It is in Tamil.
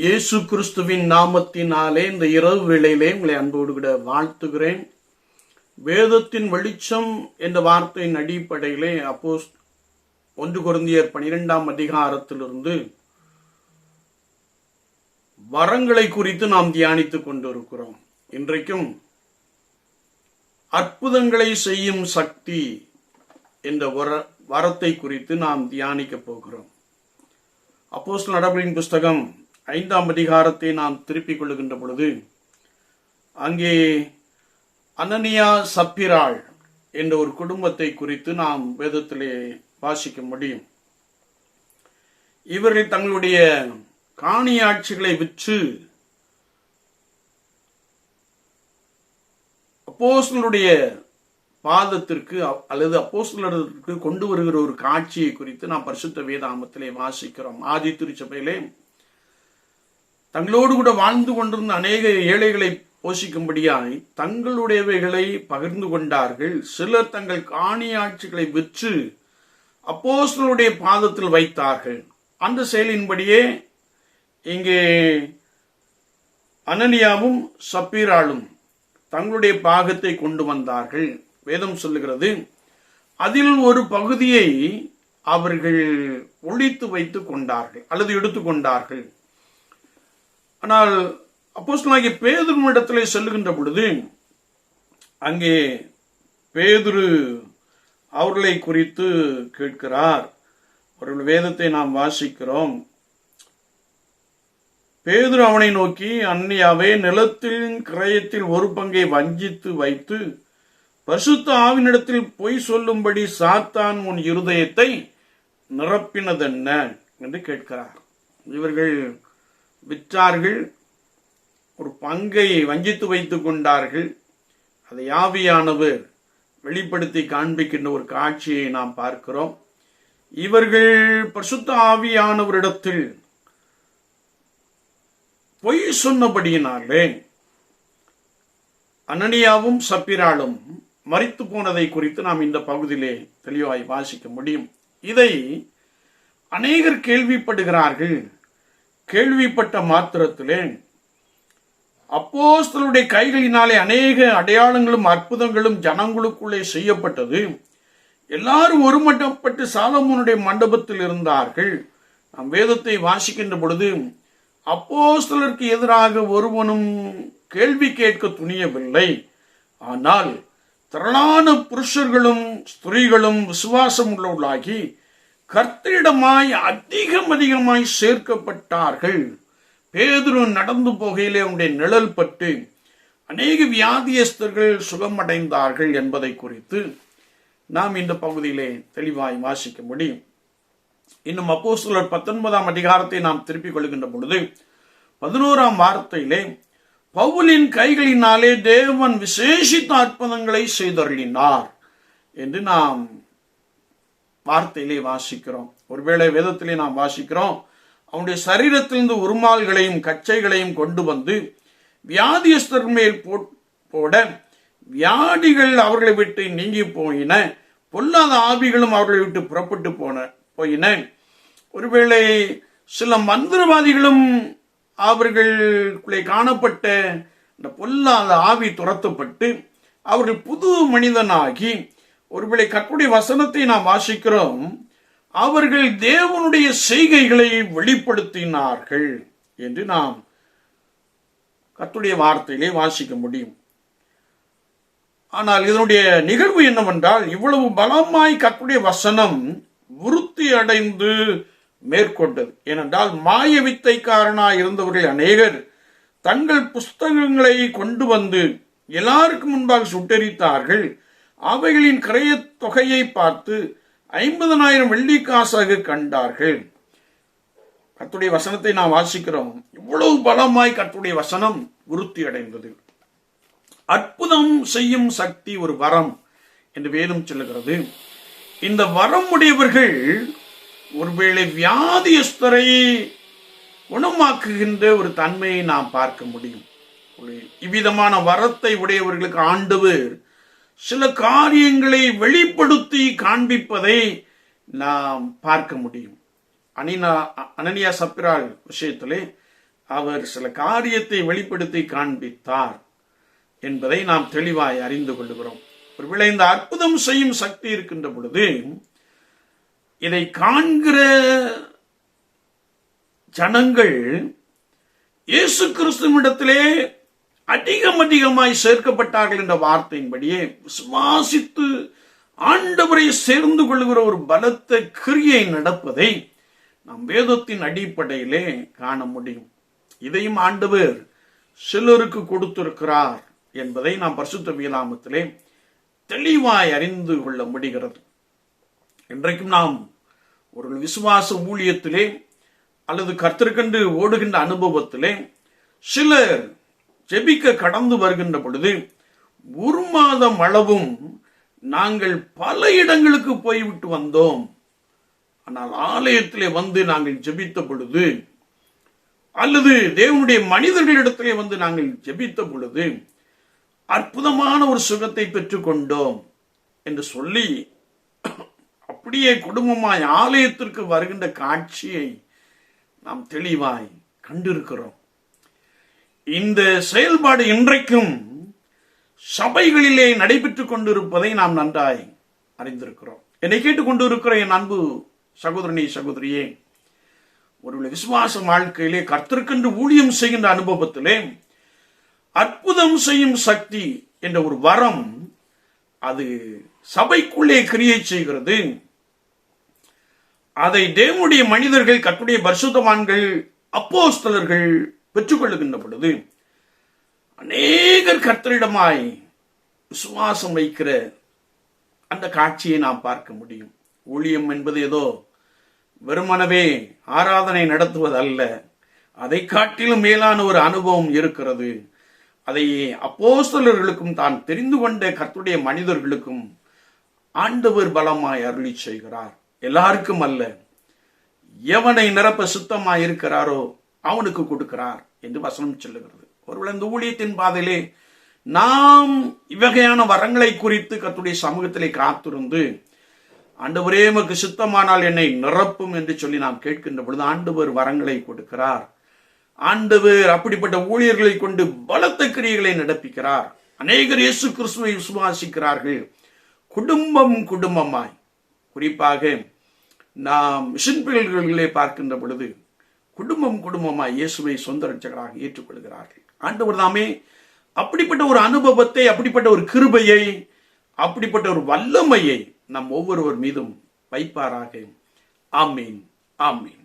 இயேசு கிறிஸ்துவின் நாமத்தினாலே இந்த இரவு வேளையிலே உங்களை அன்போடு கூட வாழ்த்துகிறேன். வேதத்தின் வெளிச்சம் என்ற வார்த்தையின் அடிப்படையிலே அப்போஸ் ஒன்று குருந்தியர் பனிரெண்டாம் அதிகாரத்திலிருந்து வரங்களை குறித்து நாம் தியானித்துக் கொண்டிருக்கிறோம். இன்றைக்கும் அற்புதங்களை செய்யும் சக்தி என்ற வர- வரத்தை குறித்து நாம் தியானிக்க போகிறோம். அப்போஸ் நடவடிக்கையின் புஸ்தகம் ஐந்தாம் அதிகாரத்தை நாம் திருப்பிக் கொள்ளுகின்ற பொழுது அங்கே அனனியா சப்பிராள் என்ற ஒரு குடும்பத்தை குறித்து நாம் வேதத்திலே வாசிக்க முடியும். இவர்கள் தங்களுடைய காணியாட்சிகளை விற்று அப்போஸ்களுடைய பாதத்திற்கு அல்லது அப்போஸ்தலருக்கு கொண்டு வருகிற ஒரு காட்சியை குறித்து நாம் பரிசுத்த வேதாமத்திலே வாசிக்கிறோம். ஆதி திருச்சபையிலே தங்களோடு கூட வாழ்ந்து கொண்டிருந்த அநேக ஏழைகளை போஷிக்கும்படியாய் தங்களுடையவைகளை பகிர்ந்து கொண்டார்கள். சிலர் தங்கள் காணியாட்சிகளை விற்று அப்போஸ்தலருடைய பாதத்தில் வைத்தார்கள். அந்த செயலின்படியே இங்கே அனனியாவும் சப்பீராளும் தங்களுடைய பாகத்தை கொண்டு வந்தார்கள். வேதம் சொல்லுகிறது அதில் ஒரு பகுதியை அவர்கள் ஒழித்து வைத்து கொண்டார்கள் அல்லது எடுத்துக்கொண்டார்கள் ஆனால் அப்போஸ்தலாகிய பேதுரு இடத்திலே செல்லுகின்ற பொழுது அங்கே பேதுரு அவர்களை குறித்து கேட்கிறார். அவர்கள் வேதத்தை நாம் வாசிக்கிறோம். பேதுரு அவனை நோக்கி அன்னியாவே நிலத்தின் கிரயத்தில் ஒரு பங்கை வஞ்சித்து வைத்து பசுத்த ஆவினிடத்தில் பொய் சொல்லும்படி சாத்தான் உன் இருதயத்தை நிரப்பினதென்ன? என்று கேட்கிறார். இவர்கள் விற்றார்கள் ஒரு பங்கை வஞ்சித்து வைத்துக் கொண்டார்கள். அதை ஆவியானவர் வெளிப்படுத்தி காண்பிக்கின்ற ஒரு காட்சியை நாம் பார்க்கிறோம். இவர்கள் பரிசுத்த ஆவியானவரிடத்தில் பொய் சொன்னபடியினாலே அனனியாவும் சப்பிராளும் மறித்து போனதை குறித்து நாம் இந்த பகுதியிலே தெளிவாய் வாசிக்க முடியும். இதை அநேகர் கேள்விப்படுகிறார்கள். கேள்விப்பட்ட மாத்திரத்திலே அப்போஸ்தலுடைய கைகளினாலே அநேக அடையாளங்களும் அற்புதங்களும் ஜனங்களுக்குள்ளே செய்யப்பட்டது. எல்லாரும் ஒருமட்டப்பட்டு சாலமோனுடைய மண்டபத்தில் இருந்தார்கள். நாம் வேதத்தை வாசிக்கின்ற பொழுது அப்போஸ்தலருக்கு எதிராக ஒருவனும் கேள்வி கேட்க துணியவில்லை. ஆனால் திரளான புருஷர்களும் ஸ்திரீகளும் விசுவாசம் உள்ளவர்களாகி கர்த்தரிடமாய் அதிகம் அதிகமாய் சேர்க்கப்பட்டார்கள். பேதுரு நடந்து போகையிலே அவனுடைய நிழல் பட்டு அநேக வியாதியஸ்தர்கள் சுகமடைந்தார்கள் என்பதை குறித்து நாம் இந்த பகுதியிலே தெளிவாய் வாசிக்க முடியும். இன்னும் அப்போஸ்தலர் பத்தொன்பதாம் அதிகாரத்தை நாம் திருப்பிக் கொள்கின்ற பொழுது பதினோராம் வார்த்தையிலே பவுலின் கைகளினாலே தேவன் விசேஷித்த அற்புதங்களை செய்தருளினார் என்று நாம் வார்த்தையிலே வாசிக்கிறோம். ஒருவேளை வேதத்திலே நாம் வாசிக்கிறோம் அவனுடைய சரீரத்திலிருந்து உருமால்களையும் கச்சைகளையும் கொண்டு வந்து வியாதியஸ்தர் மேல் போட வியாதிகள் அவர்களை விட்டு நீங்கி போயின பொல்லாத ஆவிகளும் அவர்களை விட்டு புறப்பட்டு போன போயின. ஒருவேளை சில மந்திரவாதிகளும் அவர்களுக்குள்ளே காணப்பட்ட இந்த பொல்லாத ஆவி துரத்தப்பட்டு அவர்கள் புது மனிதனாகி ஒருவேளை கற்புடைய வசனத்தை நாம் வாசிக்கிறோம். அவர்கள் தேவனுடைய செய்கைகளை வெளிப்படுத்தினார்கள் என்று நாம் கத்துடைய வார்த்தையிலே வாசிக்க முடியும். ஆனால் இதனுடைய நிகழ்வு என்னவென்றால் இவ்வளவு பலமாய் கத்துடைய வசனம் விருத்தி அடைந்து மேற்கொண்டது. ஏனென்றால் மாய வித்தைக்காரனாய் இருந்தவர்கள் அநேகர் தங்கள் புஸ்தகங்களை கொண்டு வந்து எல்லாருக்கும் முன்பாக சுட்டரித்தார்கள். அவைகளின் கிரயத் தொகையை பார்த்து ஐம்பதனாயிரம் வெள்ளிக்காசாக கண்டார்கள். கத்துடைய வசனத்தை நாம் வாசிக்கிறோம். இவ்வளவு பலமாய் கத்துடைய வசனம் விருத்தி அடைந்தது. அற்புதம் செய்யும் சக்தி ஒரு வரம் என்று வேதம் சொல்லுகிறது. இந்த வரம் உடையவர்கள் ஒருவேளை வியாதியஸ்தரை குணமாக்குகின்ற ஒரு தன்மையை நாம் பார்க்க முடியும். இவ்விதமான வரத்தை உடையவர்களுக்கு ஆண்டவர் சில காரியங்களை வெளிப்படுத்தி காண்பிப்பதை நாம் பார்க்க முடியும். அனினா அனனியா சப்ரால் விஷயத்திலே அவர் சில காரியத்தை வெளிப்படுத்தி காண்பித்தார் என்பதை நாம் தெளிவாய் அறிந்து கொள்கிறோம். ஒருவேளை இந்த அற்புதம் செய்யும் சக்தி இருக்கின்ற பொழுது இதை காண்கிற ஜனங்கள் இயேசு கிறிஸ்துவிடத்திலே அதிகம் அதிகமாய் சேர்க்கப்பட்டார்கள் என்ற வார்த்தையின்படியே விசுவாசித்து ஆண்டவரை சேர்ந்து கொள்கிற ஒரு பலத்த கிரியை நடப்பதை நாம் வேதத்தின் அடிப்படையிலே காண முடியும். இதையும் ஆண்டவர் சிலருக்கு கொடுத்திருக்கிறார் என்பதை நாம் பரிசுத்த வியலாமத்திலே தெளிவாய் அறிந்து கொள்ள முடிகிறது. இன்றைக்கும் நாம் ஒரு விசுவாச ஊழியத்திலே அல்லது கர்த்தர்கண்டு ஓடுகின்ற அனுபவத்திலே சிலர் ஜெபிக்க கடந்து வருகின்ற பொழுது ஒரு மாதம் அளவும் நாங்கள் பல இடங்களுக்கு போய்விட்டு வந்தோம். ஆனால் ஆலயத்திலே வந்து நாங்கள் ஜெபித்த பொழுது அல்லது தேவனுடைய மனிதர்களிடத்திலே வந்து நாங்கள் ஜெபித்த பொழுது அற்புதமான ஒரு சுகத்தை பெற்றுக்கொண்டோம் என்று சொல்லி அப்படியே குடும்பமாய் ஆலயத்திற்கு வருகின்ற காட்சியை நாம் தெளிவாய் கண்டிருக்கிறோம். இந்த செயல்பாடு இன்றைக்கும் சபைகளிலே நடைபெற்றுக் கொண்டிருப்பதை நாம் நன்றாய் அறிந்திருக்கிறோம். என்னை கேட்டுக்கொண்டிருக்கிற என் அன்பு சகோதரனே சகோதரியே ஒரு விசுவாச வாழ்க்கையிலே கர்த்தருக்கென்று ஊழியம் செய்கின்ற அனுபவத்திலே அற்புதம் செய்யும் சக்தி என்ற ஒரு வரம் அது சபைக்குள்ளே கிரியை செய்கிறது. அதை தேவனுடைய மனிதர்கள் கற்புடைய பரிசுத்தவான்கள் அப்போஸ்தலர்கள் பெற்றுக்கொள்ளுகின்ற பொழுது அநேகர் கர்த்தரிடமாய் விசுவாசம் வைக்கிற அந்த காட்சியை நாம் பார்க்க முடியும். ஊழியம் என்பது ஏதோ வெறுமனவே ஆராதனை நடத்துவது அல்ல அதை காட்டிலும் மேலான ஒரு அனுபவம் இருக்கிறது. அதை அப்போஸ்தலர்களுக்கும் தான் தெரிந்து கொண்ட கர்த்துடைய மனிதர்களுக்கும் ஆண்டவர் பலமாய் அருளி செய்கிறார். எல்லாருக்கும் அல்ல. எவனை நிரப்ப சுத்தமாய் இருக்கிறாரோ அவனுக்கு கொடுக்கிறார். என்று வசனம் சொல்லுகிறது. ஒருவேளை இந்த ஊழியத்தின் பாதையிலே நாம் இவ்வகையான வரங்களை குறித்து கத்துடைய சமூகத்திலே காத்திருந்து ஆண்டவரே எமக்கு சுத்தமானால் என்னை நிரப்பும் என்று சொல்லி நாம் கேட்கின்ற பொழுது ஆண்டவர் வரங்களை கொடுக்கிறார். ஆண்டவர் அப்படிப்பட்ட ஊழியர்களை கொண்டு பலத்த கிரியைகளை நடப்பிக்கிறார். அநேகர் இயேசு கிறிஸ்துவை விசுவாசிக்கிறார்கள். குடும்பம் குடும்பமாய். குறிப்பாக நாம் மிஷன் பிள்ளைகளிலே பார்க்கின்ற பொழுது குடும்பம் குடும்பமாக இயேசுவை சொந்த ரட்சகராக ஏற்றுக்கொள்கிறார்கள். ஆண்டவர் தாமே அப்படிப்பட்ட ஒரு அனுபவத்தை அப்படிப்பட்ட ஒரு கிருபையை அப்படிப்பட்ட ஒரு வல்லமையை நம் ஒவ்வொருவர் மீதும் வைப்பாராக. ஆமீன் ஆமீன்.